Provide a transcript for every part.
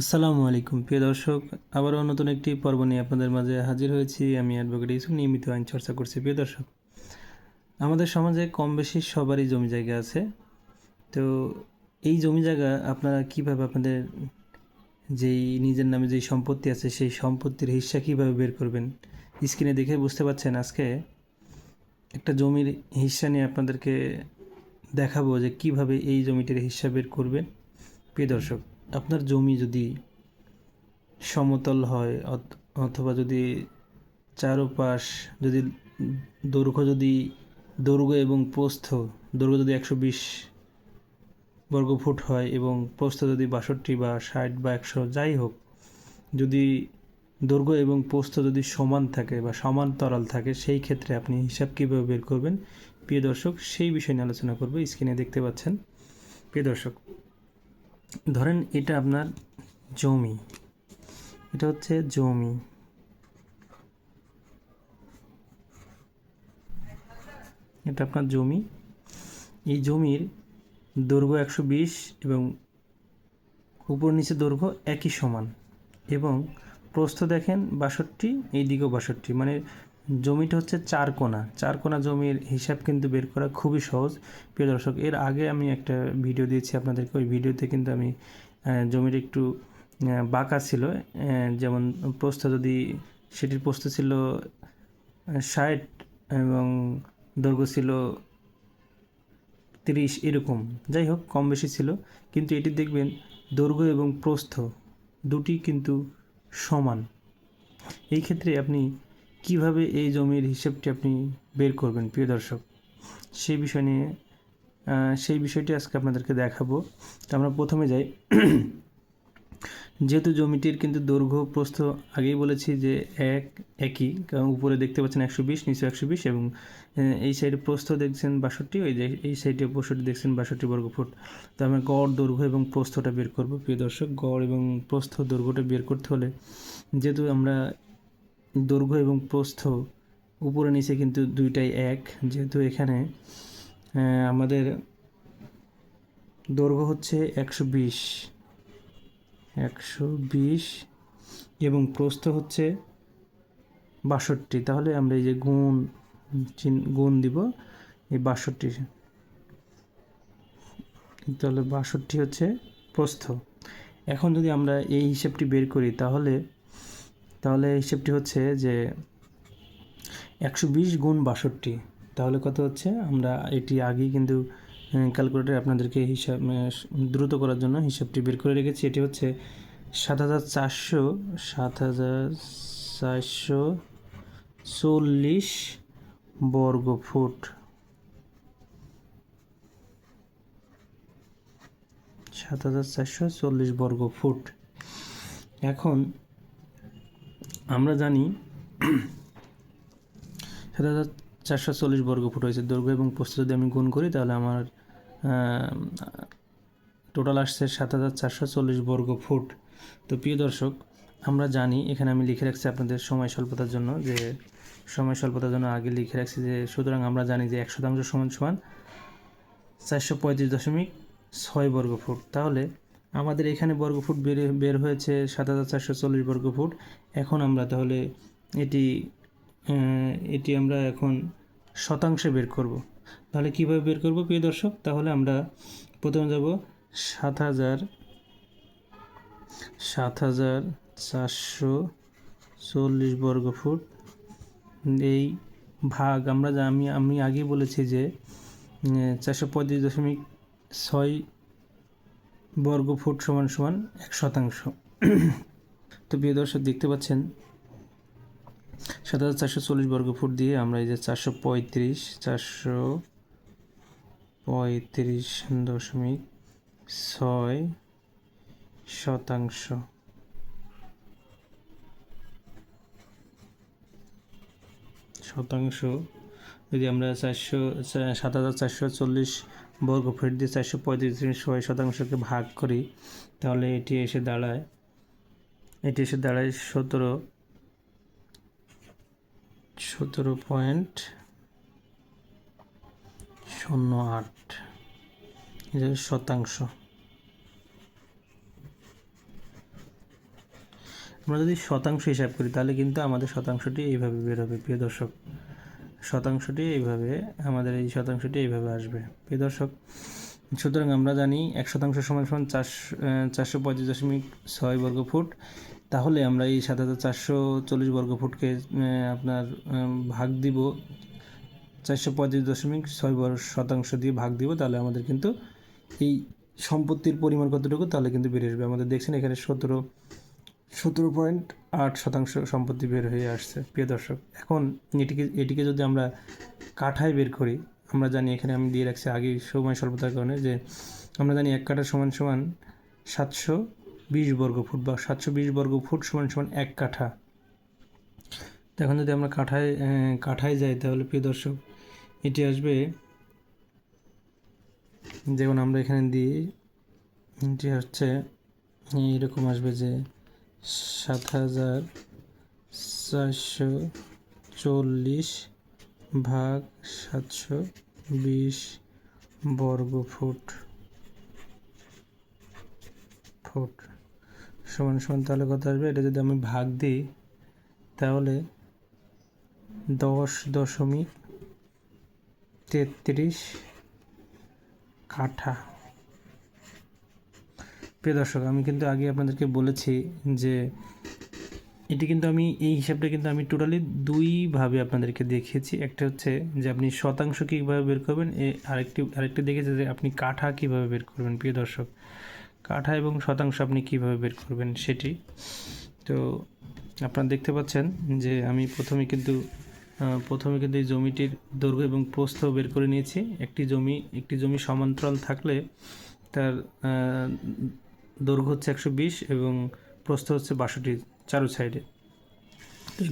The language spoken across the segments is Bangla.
আসসালামু আলাইকুম, প্রিয় দর্শক। আবারও নতুন একটি পর্ব নিয়ে আপনাদের মাঝে হাজির হয়েছি। আমি অ্যাডভোকেট ইউসুফ, নিয়মিত আইন চর্চা করছি, প্রিয় দর্শক। আমাদের সমাজে কম বেশি সবারই জমি জায়গা আছে। তো এই জমি জায়গা আপনারা কীভাবে আপনাদের যেই নিজের নামে যেই সম্পত্তি আছে, সেই সম্পত্তির হিস্সা কীভাবে বের করবেন? স্ক্রিনে দেখে বুঝতে পারছেন আজকে একটা জমির হিস্সা নিয়ে আপনাদেরকে দেখাবো যে কীভাবে এই জমিটির হিস্সা বের করবেন, প্রিয় দর্শক। আপনার জমি যদি সমতল হয়, অথ- অথবা যদি চারোপাশ যদি দৈর্ঘ্য যদি দৈর্ঘ্য এবং প্রস্থ, দৈর্ঘ্য যদি একশো বিশ বর্গফুট হয় এবং প্রস্থ যদি বাষট্টি বা ষাট বা একশো যাই হোক, যদি দৈর্ঘ্য এবং প্রস্থ যদি সমান থাকে বা সমান্তরাল থাকে, সেই ক্ষেত্রে আপনি হিসাব কীভাবে বের করবেন? প্রিয় দর্শক, সেই বিষয় নিয়ে আলোচনা করব। স্ক্রিনে দেখতে পাচ্ছেন। প্রিয় দর্শক ধরেন এটা আপনার জমি। এটা হচ্ছে জমি। এটা আপনার জমি। এই জমির দৈর্ঘ্য একশো বিশ এবং উপর নিচে দৈর্ঘ্য একই সমান। এবং প্রস্থ দেখেন বাষট্টি এই দিকেও বাষট্টি। মানে জমিটা হচ্ছে চার কোনা। চার কোনা জমির হিসাব কিন্তু বের করা খুবই সহজ। প্রিয় দর্শক, এর আগে আমি একটা ভিডিও দিয়েছি আপনাদেরকে। ওই ভিডিওতে কিন্তু আমি জমির একটু বাঁকা ছিল। যেমন প্রস্থ যদি, সেটির প্রস্থ ছিল ষাট এবং দৈর্ঘ্য ছিল তিরিশ এরকম। যাই হোক, কম বেশি ছিল। কিন্তু এটি দেখবেন, দৈর্ঘ্য এবং প্রস্থ দুটি কিন্তু সমান। এই ক্ষেত্রে আপনি কীভাবে এই জমির হিসেবটি আপনি বের করবেন, প্রিয় দর্শক? সেই বিষয় নিয়ে সেই বিষয়টি আজকে আপনাদেরকে দেখাবো। তো আমরা প্রথমে যাই। যেহেতু জমিটির কিন্তু দৈর্ঘ্য, প্রস্থ আগেই বলেছি যে এক, একই, কারণ উপরে দেখতে পাচ্ছেন একশো বিশ, নিচে একশো বিশ এবং এই সাইডে প্রস্থ দেখছেন বাষট্টি, ওই যে এই সাইডে পঁয়ষট্টি দেখছেন বাষট্টি বর্গ ফুট। তো আমরা গড় দৈর্ঘ্য এবং প্রস্থটা বের করব, প্রিয় দর্শক। গড় এবং প্রস্থ দৈর্ঘ্যটা বের করতে হলে যেহেতু আমরা দৈর্ঘ্য এবং প্রস্থ উপরে নিচে কিন্তু দুইটাই এক, যেহেতু এখানে আমাদের দৈর্ঘ্য হচ্ছে একশো বিশ একশো বিশ এবং প্রস্থ হচ্ছে বাষট্টি। তাহলে আমরা এই যে গুণ গুণ দিব, এই বাষট্টি। তাহলে বাষট্টি হচ্ছে প্রস্থ। এখন যদি আমরা এই হিসেবটি বের করি, তাহলে তাহলে হিসেবটি হচ্ছে যে একশো বিশ গুণ বাষট্টি, তাহলে কত হচ্ছে? আমরা এটি আগেই কিন্তু ক্যালকুলেটারে আপনাদেরকে হিসাব দ্রুত করার জন্য হিসাবটি বের করে রেখেছি। এটি হচ্ছে সাত হাজার চারশো, সাত হাজার চারশো চল্লিশ বর্গ ফুট। সাত হাজার চারশো চল্লিশ বর্গ ফুট। এখন আমরা জানি সাত হাজার চারশো চল্লিশ বর্গ ফুট হয়েছে দৈর্ঘ্য এবং প্রস্থ যদি আমি গুণ করি, তাহলে আমার টোটাল আসছে সাত হাজার চারশো চল্লিশ বর্গ ফুট। তো প্রিয় দর্শক, আমরা জানি, এখানে আমি লিখে রাখছি আপনাদের সময় স্বল্পতার জন্য, যে সময় স্বল্পতার জন্য আগে লিখে রাখছি যে, সুতরাং আমরা জানি যে এক শতাংশ সমান সমান চারশো পঁয়ত্রিশ দশমিক ছয় বর্গ ফুট। তাহলে আমাদের এখানে বর্গ ফুট বের বের হয়েছে সাত হাজার চারশো চল্লিশ বর্গ ফুট এখন আমরা তাহলে এটি এটি আমরা এখন শতাংশে বের করব। তাহলে কীভাবে বের করব প্রিয় দর্শক? তাহলে আমরা প্রথমে যাব সাত হাজার সাত হাজার চারশো চল্লিশ বর্গ ফুট এই ভাগ আমরা আমি আমি আগেই বলেছি যে চারশো পঁয়ত্রিশ দশমিক ছয় বর্গ ফুট সমান সমান এক শতাংশ। তো প্রিয় দর্শক, দেখতে পাচ্ছেন, সাত হাজার চারশো চল্লিশ বর্গ ফুট দিয়ে আমরা এই যে চারশো পঁয়ত্রিশ চারশো পঁয়ত্রিশ দশমিক ছয় শতাংশ। শতাংশ। যদি আমরা চারশো সাত হাজার চারশো চল্লিশ বর্গ ফুট দিয়ে চারশো পঁয়ত্রিশ দশমিক ছয় শতাংশকে ভাগ করি, তাহলে এটি এসে দাঁড়ায়, এটি এসে দাঁড়ায় সতেরো সতেরো পয়েন্ট শূন্য আট শতাংশ। আমরা যদি শতাংশ হিসাব করি, তাহলে কিন্তু আমাদের শতাংশটি এইভাবে বের হবে, প্রিয় দর্শক। শতাংশটি এইভাবে, আমাদের এই শতাংশটি এইভাবে আসবে। প্রিয় দর্শক, সুতরাং আমরা জানি এক শতাংশ সমান সমান চারশো চারশো পঁয়ত্রিশ দশমিক ছয় বর্গ ফুট। তাহলে আমরা এই সাত হাজার চারশো চল্লিশ বর্গ ফুটকে আপনার ভাগ দিব। চারশো পঁয়ত্রিশ দশমিক ছয় বর্গ শতাংশ দিয়ে ভাগ দিব, তাহলে আমাদের কিন্তু এই সম্পত্তির পরিমাণ কতটুকু, তাহলে কিন্তু বেড়ে আসবে। আমাদের দেখছেন এখানে সতেরো সতেরো পয়েন্ট আট শতাংশ সম্পত্তি বের হয়ে আসছে, প্রিয় দর্শক। এখন এটিকে এটিকে যদি আমরা কাঠায় বের করি, আমরা জানি এখানে আমি দিয়ে রাখছি আগে সময় স্বল্পতার কারণে যে আমরা জানি এক কাঠা সমান সমান সাতশো বিশ বর্গ ফুট বা সাতশো বিশ বর্গ ফুট সমান সমান এক কাঠা। এখন যদি আমরা কাঠায় কাঠায় যাই, তাহলে প্রিয় দর্শক, এটি আসবে, যেমন আমরা এখানে দিই, এটি হচ্ছে, এরকম আসবে যে সাত হাজার চারশো চল্লিশ ভাগ সাতশো বিশ বর্গ ফুট। ফুট। সমান সমান তাহলে কত আসবে? এটা যদি আমি ভাগ দিই, তাহলে দশ দশমিক তেত্রিশ কাঠা। প্রিয় দর্শক, আমি কিন্তু আগে আপনাদেরকে বলেছি যে এটি কিন্তু আমি, এই হিসাবটা কিন্তু আমি টোটালি দুইভাবে আপনাদেরকে দেখিয়েছি। একটা হচ্ছে যে আপনি শতাংশ কীভাবে বের করবেন, এ আরেকটি আরেকটি দেখেছি যে আপনি কাঠা কীভাবে বের করবেন, প্রিয় দর্শক। কাঠা এবং শতাংশ আপনি কীভাবে বের করবেন সেটি। তো আপনারা দেখতে পাচ্ছেন যে আমি প্রথমে কিন্তু প্রথমে কিন্তু এই জমিটির দৈর্ঘ্য এবং প্রস্থ বের করে নিয়েছি। একটি জমি একটি জমি সমান্তরাল থাকলে তার দৈর্ঘ্য হচ্ছে একশো বিশ এবং প্রস্থ হচ্ছে বাষট্টি চারু সাইডে।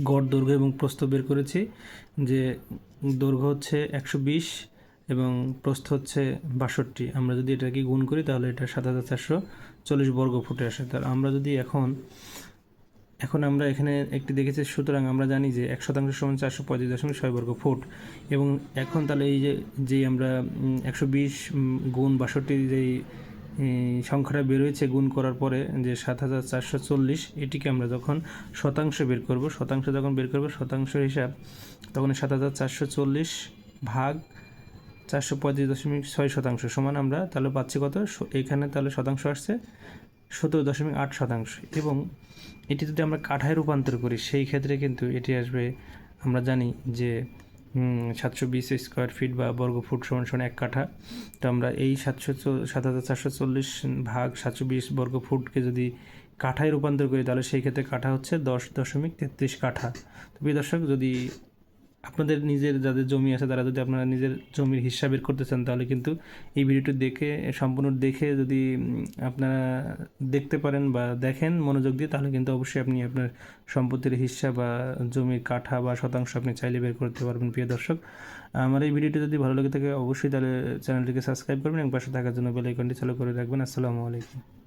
গড় দৈর্ঘ্য এবং প্রস্থ বের করেছি যে দৈর্ঘ্য হচ্ছে একশো বিশ এবং প্রস্থ হচ্ছে বাষট্টি। আমরা যদি এটাকে গুণ করি তাহলে এটা সাত হাজার চারশো চল্লিশ বর্গ ফুটে আসে। তার আমরা যদি এখন এখন আমরা এখানে একটি দেখেছি, সুতরাং আমরা জানি যে এক শতাংশ সমান চারশো পঁয়ত্রিশ দশমিক ছয় বর্গ ফুট এবং এখন তাহলে এই যে, যেই আমরা একশো বিশ গুণ বাষট্টি যেই সংখ্যাটা বেরোয়েছে গুণ করার পরে যে সাত হাজার চারশো চল্লিশ, এটিকে আমরা যখন শতাংশ বের করব, শতাংশ যখন বের করব শতাংশ হিসাব, তখন সাত হাজার চারশো চল্লিশ ভাগ চারশো পঁয়ত্রিশ দশমিক ছয় শতাংশ সমান আমরা তাহলে পাচ্ছি কত? এইখানে তাহলে শতাংশ আসছে সতেরো দশমিক আট শতাংশ। এবং এটি যদি আমরা কাঠায় রূপান্তর করি, সেই ক্ষেত্রে কিন্তু এটি আসবে, আমরা জানি যে সাতশো বিশ স্কোয়ার ফিট বা বর্গ ফুট সমান সমান এক কাঠা। তো আমরা এই সাতশো সাত হাজার চারশো চল্লিশ ভাগ সাতশো বিশ বর্গ ফুটকে যদি কাঠায় রূপান্তর করি, তাহলে সেই ক্ষেত্রে কাঠা হচ্ছে দশ দশমিক তেত্রিশ কাঠা। তো প্রিয় দর্শক, যদি আপনাদের নিজের যাদের জমি আছে, তারা যদি আপনারা নিজের জমির হিসাব বের করতে চান, তাহলে কিন্তু এই ভিডিওটি দেখে, সম্পূর্ণ দেখে যদি আপনারা দেখতে পারেন বা দেখেন মনোযোগ দিয়ে, তাহলে কিন্তু অবশ্যই আপনি আপনার সম্পত্তির হিসাব বা জমির কাঠা বা শতাংশ আপনি চাইলে বের করতে পারবেন, প্রিয় দর্শক। আমার এই ভিডিওটি যদি ভালো লেগে থাকে, অবশ্যই তাহলে চ্যানেলটিকে সাবস্ক্রাইব করবেন এবং পাশে থাকার জন্য বেল আইকনটি চালু করে রাখবেন। আসসালামু আলাইকুম।